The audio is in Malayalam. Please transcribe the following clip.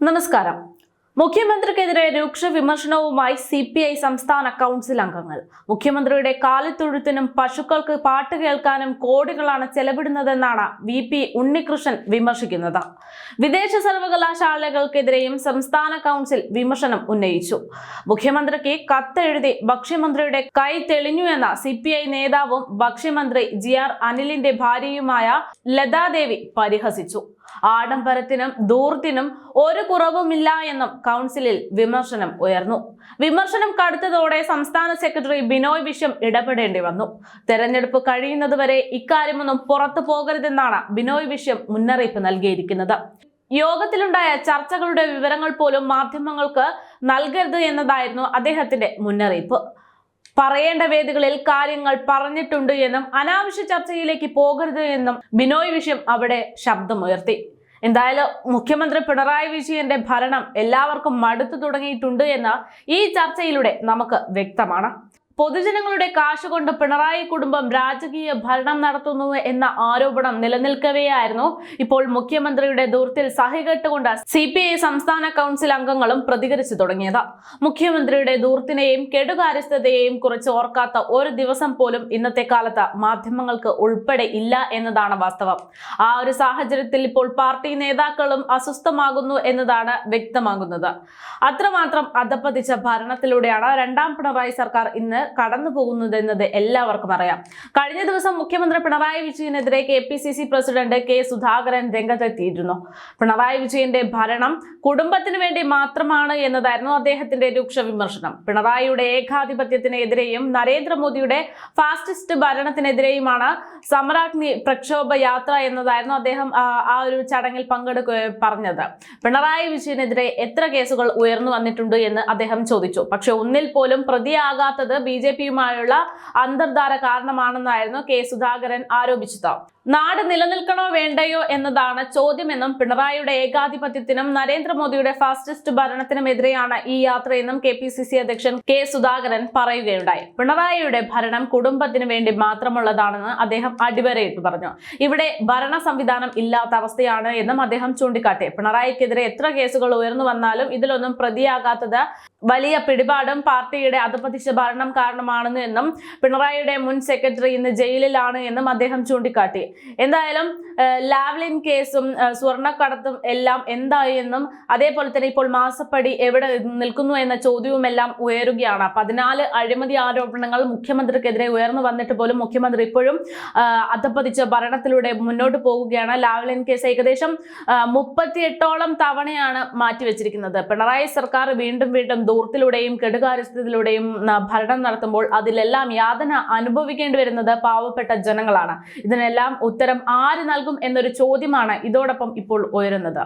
നമസ്കാരം. മുഖ്യമന്ത്രിക്കെതിരെ രൂക്ഷ വിമർശനവുമായി സി പി ഐ സംസ്ഥാന കൗൺസിൽ അംഗങ്ങൾ. മുഖ്യമന്ത്രിയുടെ കാലിത്തൊഴുത്തിനും പശുക്കൾക്ക് പാട്ട് കേൾക്കാനും കോടികളാണ് ചെലവിടുന്നതെന്നാണ് വി പി ഉണ്ണികൃഷ്ണൻ വിമർശിക്കുന്നത്. വിദേശ സർവകലാശാലകൾക്കെതിരെയും സംസ്ഥാന കൗൺസിൽ വിമർശനം ഉന്നയിച്ചു. മുഖ്യമന്ത്രിക്ക് കത്തെഴുതി ഭക്ഷ്യമന്ത്രിയുടെ കൈ തെളിഞ്ഞു എന്ന സി പി ഐ നേതാവും ഭക്ഷ്യമന്ത്രി ജി ആർ അനിലിന്റെ ഭാര്യയുമായ ലതാദേവി പരിഹസിച്ചു. ആഡംബരത്തിനും ദൂർത്തിനും ഒരു കുറവുമില്ല എന്നും കൗൺസിലിൽ വിമർശനം ഉയർന്നു. വിമർശനം കടുത്തതോടെ സംസ്ഥാന സെക്രട്ടറി ബിനോയ് വിശ്വം ഇടപെടേണ്ടി വന്നു. തെരഞ്ഞെടുപ്പ് കഴിയുന്നതുവരെ ഇക്കാര്യമൊന്നും പുറത്തു പോകരുതെന്നാണ് ബിനോയ് വിശ്വം മുന്നറിയിപ്പ് നൽകിയിരിക്കുന്നത്. യോഗത്തിലുണ്ടായ ചർച്ചകളുടെ വിവരങ്ങൾ പോലും മാധ്യമങ്ങൾക്ക് നൽകരുത് എന്നതായിരുന്നു അദ്ദേഹത്തിന്റെ മുന്നറിയിപ്പ്. പറയേണ്ട വേദികളിൽ കാര്യങ്ങൾ പറഞ്ഞിട്ടുണ്ട് എന്നും അനാവശ്യ ചർച്ചയിലേക്ക് പോകരുത് എന്നും ബിനോയ് വിഷയം അവിടെ ശബ്ദമുയർത്തി. എന്തായാലും മുഖ്യമന്ത്രി പിണറായി വിജയന്റെ ഭരണം എല്ലാവർക്കും മടുത്തു തുടങ്ങിയിട്ടുണ്ട് എന്ന് ഈ ചർച്ചയിലൂടെ നമുക്ക് വ്യക്തമാണ്. പൊതുജനങ്ങളുടെ കാശ് കൊണ്ട് പിണറായി കുടുംബം രാജകീയ ഭരണം നടത്തുന്നു എന്ന ആരോപണം നിലനിൽക്കവെയായിരുന്നു. ഇപ്പോൾ മുഖ്യമന്ത്രിയുടെ ദൂർത്തിൽ സഹികെട്ടുകൊണ്ട് സി പി ഐ സംസ്ഥാന കൗൺസിൽ അംഗങ്ങളും പ്രതികരിച്ചു തുടങ്ങിയത്. മുഖ്യമന്ത്രിയുടെ ദൂർത്തിനെയും കെടുകാര്യസ്ഥതയെയും കുറിച്ച് ഓർക്കാത്ത ഒരു ദിവസം പോലും ഇന്നത്തെ കാലത്ത് മാധ്യമങ്ങൾക്ക് ഉൾപ്പെടെ ഇല്ല എന്നതാണ് വാസ്തവം. ആ ഒരു സാഹചര്യത്തിൽ ഇപ്പോൾ പാർട്ടി നേതാക്കളും അസ്വസ്ഥമാകുന്നു എന്നതാണ് വ്യക്തമാകുന്നത്. അത്രമാത്രം അധപ്പതിച്ച ഭരണത്തിലൂടെയാണ് രണ്ടാം പിണറായി സർക്കാർ ഇന്ന് കടന്നു പോകുന്നതെന്നത് എല്ലാവർക്കും അറിയാം. കഴിഞ്ഞ ദിവസം മുഖ്യമന്ത്രി Pinarayi വിജയനെതിരെ K P C C president K Sudhakaran രംഗത്തെത്തിയിരുന്നു. പിണറായി വിജയന്റെ ഭരണം കുടുംബത്തിന് വേണ്ടി മാത്രമാണ് എന്നതായിരുന്നു അദ്ദേഹത്തിന്റെ രൂക്ഷ വിമർശനം. പിണറായിയുടെ ഏകാധിപത്യത്തിനെതിരെയും നരേന്ദ്രമോദിയുടെ ഫാസിസ്റ്റ് ഭരണത്തിനെതിരെയുമാണ് സമരാഗ്നി പ്രക്ഷോഭ യാത്ര എന്നതായിരുന്നു അദ്ദേഹം ആ ഒരു ചടങ്ങിൽ പങ്കെടുക്കുക പറഞ്ഞത്. പിണറായി വിജയനെതിരെ എത്ര കേസുകൾ ഉയർന്നു വന്നിട്ടുണ്ട് എന്ന് അദ്ദേഹം ചോദിച്ചു. പക്ഷെ ഒന്നിൽ പോലും പ്രതിയാകാത്തത് ബി ജെ പിയുമായുള്ള അന്തർധാര കാരണമാണെന്നായിരുന്നു കെ സുധാകരൻ ആരോപിച്ചത്. നാട് നിലനിൽക്കണോ വേണ്ടയോ എന്നതാണ് ചോദ്യമെന്നും പിണറായിയുടെ ഏകാധിപത്യത്തിനും നരേന്ദ്രമോദിയുടെ ഫാസിസ്റ്റ് ഭരണത്തിനുമെതിരെയാണ് ഈ യാത്രയെന്നും കെ പി സി സി അധ്യക്ഷൻ കെ സുധാകരൻ പറയുകയുണ്ടായി. പിണറായിയുടെ ഭരണം കുടുംബത്തിന് വേണ്ടി മാത്രമുള്ളതാണെന്ന് അദ്ദേഹം അടിവരയിട്ട് പറഞ്ഞു. ഇവിടെ ഭരണ സംവിധാനം ഇല്ലാത്ത അവസ്ഥയാണ് എന്നും അദ്ദേഹം ചൂണ്ടിക്കാട്ടി. പിണറായിക്കെതിരെ എത്ര കേസുകൾ ഉയർന്നു വന്നാലും ഇതിലൊന്നും പ്രതിയാകാത്തത് വലിയ പിടിപാടും പാർട്ടിയുടെ അധപതിച്ച ഭരണം കാരണമാണെന്ന് എന്നും പിണറായിയുടെ മുൻ സെക്രട്ടറി ഇന്ന് ജയിലിലാണ് എന്നും അദ്ദേഹം ചൂണ്ടിക്കാട്ടി. എന്തായാലും ലാവ്ലിൻ കേസും സ്വർണക്കടത്തും എല്ലാം എന്തായി എന്നും അതേപോലെ തന്നെ ഇപ്പോൾ മാസപ്പടി എവിടെ നിൽക്കുന്നു എന്ന ചോദ്യവും എല്ലാം ഉയരുകയാണ്. പതിനാല് അഴിമതി ആരോപണങ്ങൾ മുഖ്യമന്ത്രിക്കെതിരെ ഉയർന്നു വന്നിട്ട് പോലും മുഖ്യമന്ത്രി ഇപ്പോഴും അധപ്പതിച്ച ഭരണത്തിലൂടെ മുന്നോട്ട് പോകുകയാണ് ലാവ്ലിൻ കേസ് ഏകദേശം മുപ്പത്തിയെട്ടോളം തവണയാണ് മാറ്റിവെച്ചിരിക്കുന്നത്. പിണറായി സർക്കാർ വീണ്ടും വീണ്ടും ദൂർത്തിലൂടെയും കെടുകാര്യസ്ഥതയിലൂടെയും ഭരണം നടത്തുമ്പോൾ അതിലെല്ലാം യാതന അനുഭവിക്കേണ്ടി വരുന്നത് പാവപ്പെട്ട ജനങ്ങളാണ്. ഇതിനെല്ലാം ഉത്തരം ആര് നൽകും എന്നൊരു ചോദ്യമാണ് ഇതോടൊപ്പം ഇപ്പോൾ ഉയരുന്നത്.